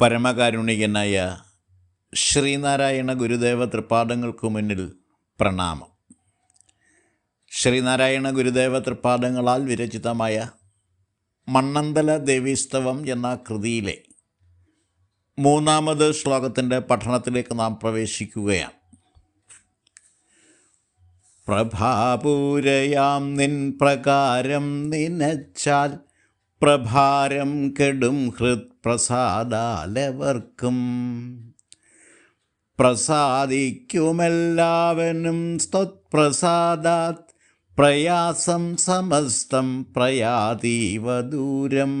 പരമകാരുണികനായ ശ്രീനാരായണ ഗുരുദേവ തൃപ്പാദങ്ങൾക്കു മുന്നിൽ പ്രണാമം. ശ്രീനാരായണ ഗുരുദേവ തൃപ്പാദങ്ങളാൽ വിരചിതമായ മണ്ണന്തല ദേവീസ്തവം എന്ന കൃതിയിലെ മൂന്നാമത് ശ്ലോകത്തിന്റെ പഠനത്തിലേക്ക് നാം പ്രവേശിക്കുകയാണ്. പ്രഭാപൂരയാം നിൻ പ്രകാരം നിനച്ചാൽ പ്രഭാരം കെടും ഹൃത്പ്രസാദാലവർക്കും. പ്രസാദിക്കുമെല്ലാവനും സ്ത്വത്പ്രസാദാത് പ്രയാസം സമസ്തം പ്രയാതീവ ദൂരം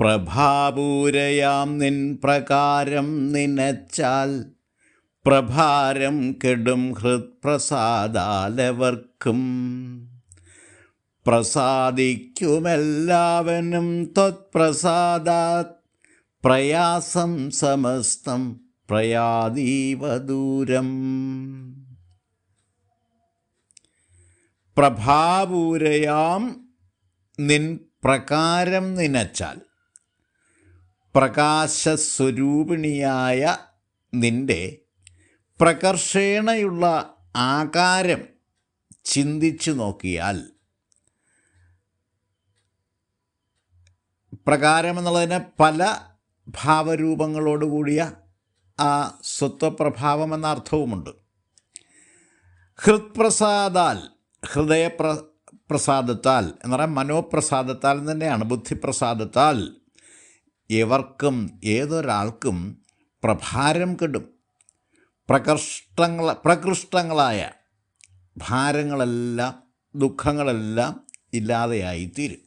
പ്രഭാപൂരയാം നിൻ പ്രകാരം നിനച്ചാൽ പ്രഭാരം കെടും ഹൃത്പ്രസാദാലവർക്കും. പ്രസാദിക്കുമെല്ലാവനും ത്വത്പ്രസാദാത്. പ്രയാസം സമസ്തം പ്രയാതീവ ദൂരം. പ്രഭാപൂരയാം നിൻ പ്രകാരം നിനച്ചാൽ. പ്രകാശസ്വരൂപിണിയായ നിന്റെ പ്രകർഷേണയുള്ള ആകാരം ചിന്തിച്ചു നോക്കിയാൽ പ്രകാരം എന്നുള്ളതിന് പല ഭാവരൂപങ്ങളോടുകൂടിയ ആ സ്വത്വപ്രഭാവം എന്ന അർത്ഥവുമുണ്ട്. ഹൃത്പ്രസാദാൽ ഹൃദയപ്ര പ്രസാദത്താൽ എന്ന് പറയാൻ മനോപ്രസാദത്താൽ തന്നെയാണ്. ബുദ്ധിപ്രസാദത്താൽ എവർക്കും ഏതൊരാൾക്കും പ്രഭാരം കിടും പ്രകൃഷ്ടങ്ങൾ പ്രകൃഷ്ടങ്ങളായ ഭാരങ്ങളെല്ലാം ദുഃഖങ്ങളെല്ലാം ഇല്ലാതെയായിത്തീരും.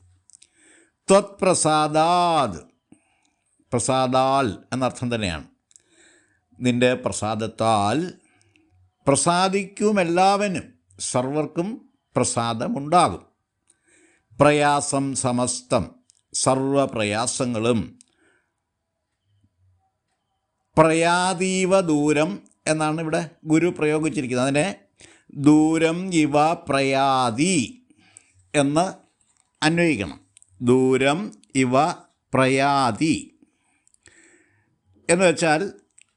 ത്വത്പ്രസാദാത് പ്രസാദാൽ എന്നർത്ഥം തന്നെയാണ്. നിന്റെ പ്രസാദത്താൽ പ്രസാദിക്കുമെല്ലാവനും സർവർക്കും പ്രസാദമുണ്ടാകും. പ്രയാസം സമസ്തം സർവപ്രയാസങ്ങളും. പ്രയാതീവ ദൂരം എന്നാണ് ഇവിടെ ഗുരു പ്രയോഗിച്ചിരിക്കുന്നത്. അതിനെ ദൂരം ഇവ പ്രയാതി എന്ന് അന്വയിക്കണം. ദൂരം ഇവ പ്രയാതി. എന്ന് വെച്ചാൽ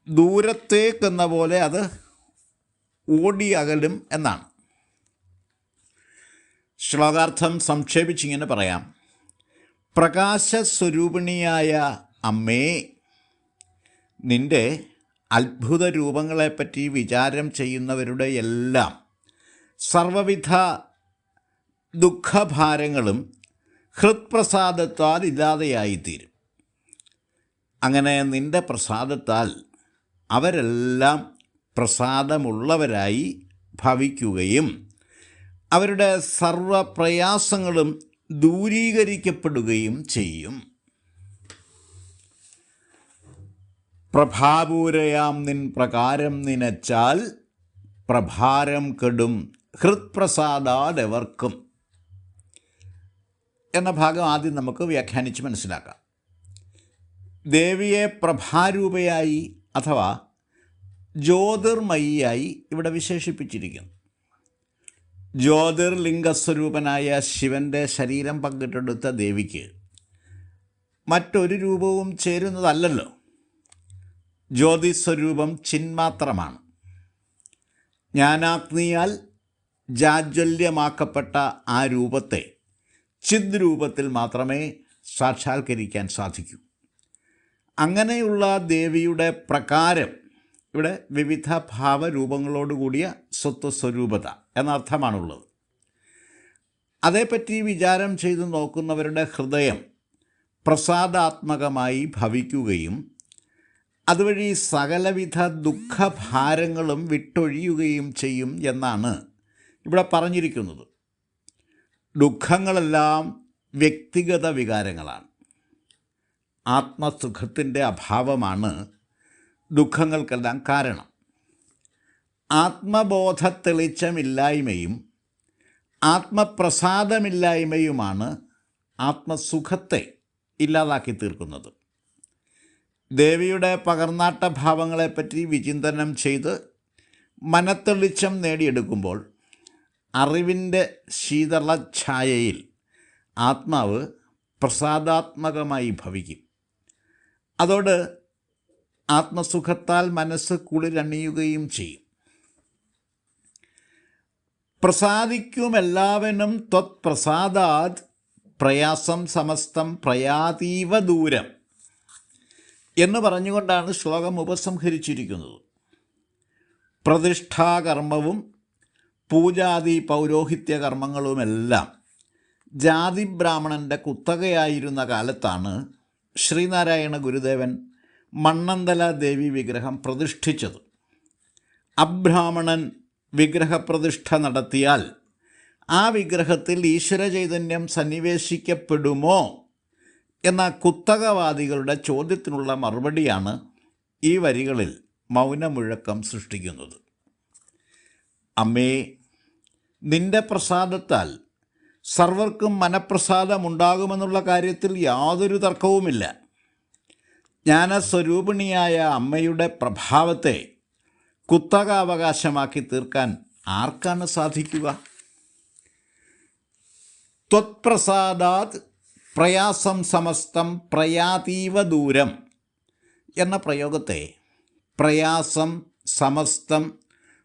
ദൂരത്തേക്കെന്ന പോലെ അത് ഓടി അകലും എന്നാണ്. ശ്ലോകാർത്ഥം സംക്ഷേപിച്ചിങ്ങനെ പറയാം. പ്രകാശസ്വരൂപിണിയായ അമ്മേ നിന്റെ അത്ഭുത രൂപങ്ങളെപ്പറ്റി വിചാരം ചെയ്യുന്നവരുടെ എല്ലാം സർവവിധ ദുഃഖഭാരങ്ങളും ഹൃത്പ്രസാദത്താൽ ഇല്ലാതെയായിത്തീരും. അങ്ങനെ നിന്റെ പ്രസാദത്താൽ അവരെല്ലാം പ്രസാദമുള്ളവരായി ഭവിക്കുകയും അവരുടെ സർവപ്രയാസങ്ങളും ദൂരീകരിക്കപ്പെടുകയും ചെയ്യും. പ്രഭാപൂരയാം നിൻ പ്രകാരം നിനച്ചാൽ പ്രഭാരം കെടും. ഹൃത്പ്രസാദാദവർക്കും എന്ന ഭാഗം ആദ്യം നമുക്ക് വ്യാഖ്യാനിച്ച് മനസ്സിലാക്കാം. ദേവിയെ പ്രഭാരൂപയായി അഥവാ ജ്യോതിർമയിയായി ഇവിടെ വിശേഷിപ്പിച്ചിരിക്കുന്നു. ജ്യോതിർലിംഗസ്വരൂപനായ ശിവന്റെ ശരീരം പങ്കിട്ടെടുത്ത ദേവിക്ക് മറ്റൊരു രൂപവും ചേരുന്നതല്ലല്ലോ. ജ്യോതിസ്വരൂപം ചിന്മാത്രമാണ് ജ്ഞാനാഗ്നിയാൽ ജാജ്വല്യമാക്കപ്പെട്ട ആ രൂപത്തെ ചിദ് രൂപത്തിൽ മാത്രമേ സാക്ഷാത്കരിക്കാൻ സാധിക്കൂ. അങ്ങനെയുള്ള ദേവിയുടെ പ്രകാരം ഇവിടെ വിവിധ ഭാവരൂപങ്ങളോടുകൂടിയ സ്വത്വസ്വരൂപത എന്നർത്ഥമാണുള്ളത്. അതേപ്പറ്റി വിചാരം ചെയ്തു നോക്കുന്നവരുടെ ഹൃദയം പ്രസാദാത്മകമായി ഭവിക്കുകയും അതുവഴി സകലവിധ ദുഃഖഭാരങ്ങളും വിട്ടൊഴിയുകയും ചെയ്യും എന്നാണ് ഇവിടെ പറഞ്ഞിരിക്കുന്നത്. ദുഃഖങ്ങളെല്ലാം വ്യക്തിഗത വികാരങ്ങളാണ്. ആത്മസുഖത്തിന്റെ അഭാവമാണ് ദുഃഖങ്ങൾക്കെല്ലാം കാരണം. ആത്മബോധ തെളിച്ചമില്ലായ്മയും ആത്മപ്രസാദമില്ലായ്മയുമാണ് ആത്മസുഖത്തെ ഇല്ലാതാക്കി തീർക്കുന്നത്. ദേവിയുടെ പകർന്നാട്ട ഭാവങ്ങളെപ്പറ്റി വിചിന്തനം ചെയ്ത് മനത്തെളിച്ചം നേടിയെടുക്കുമ്പോൾ അറിവിന്റെ ശീതളഛായയിൽ ആത്മാവ് പ്രസാദാത്മകമായി ഭവിക്കും. അതോട് ആത്മസുഖത്താൽ മനസ്സ് കുളിരണിയുകയും ചെയ്യും. പ്രസാദിക്കുമെല്ലാവനും ത്വത് പ്രസാദാത് പ്രയാസം സമസ്തം പ്രയാതീവ ദൂരം എന്ന് പറഞ്ഞുകൊണ്ടാണ് ശ്ലോകം ഉപസംഹരിച്ചിരിക്കുന്നത്. പ്രതിഷ്ഠാകർമ്മവും പൂജാതി പൗരോഹിത്യ കർമ്മങ്ങളുമെല്ലാം ജാതി ബ്രാഹ്മണന്റെ കുത്തകയായിരുന്ന കാലത്താണ് ശ്രീനാരായണ ഗുരുദേവൻ മണ്ണന്തല ദേവി വിഗ്രഹം പ്രതിഷ്ഠിച്ചത്. അബ്രാഹ്മണൻ വിഗ്രഹപ്രതിഷ്ഠ നടത്തിയാൽ ആ വിഗ്രഹത്തിൽ ഈശ്വര ചൈതന്യം സന്നിവേശിക്കപ്പെടുമോ എന്ന കുത്തകവാദികളുടെ ചോദ്യത്തിനുള്ള മറുപടിയാണ് ഈ വരികളിൽ മൗനമുഴക്കം സൃഷ്ടിക്കുന്നത്. അമ്മേ നിന്റെ പ്രസാദത്താൽ സർവർക്കും മനഃപ്രസാദമുണ്ടാകുമെന്നുള്ള കാര്യത്തിൽ യാതൊരു തർക്കവുമില്ല. ജ്ഞാനസ്വരൂപിണിയായ അമ്മയുടെ പ്രഭാവത്തെ കുത്തക അവകാശമാക്കി തീർക്കാൻ ആർക്കാണ് സാധിക്കുക? ത്വത്പ്രസാദാത് പ്രയാസം സമസ്തം പ്രയാതീവ ദൂരം എന്ന പ്രയോഗത്തെ പ്രയാസം സമസ്തം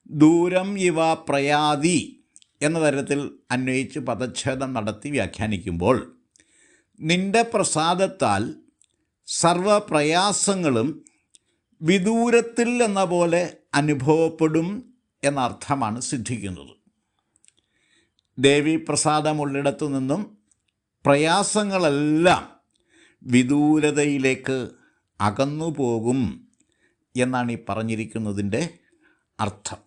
ദൂരം ഇവ പ്രയാതി എന്ന തരത്തിൽ അന്വയിച്ച് പദച്ഛേദം നടത്തി വ്യാഖ്യാനിക്കുമ്പോൾ നിന്റെ പ്രസാദത്താൽ സർവപ്രയാസങ്ങളും വിദൂരത്തിൽ എന്ന പോലെ അനുഭവപ്പെടും എന്നർത്ഥമാണ് സിദ്ധിക്കുന്നത്. ദേവി പ്രസാദമുള്ളിടത്തു നിന്നും പ്രയാസങ്ങളെല്ലാം വിദൂരതയിലേക്ക് അകന്നു പോകും എന്നാണ് ഈ പറഞ്ഞിരിക്കുന്നതിന്റെ അർത്ഥം.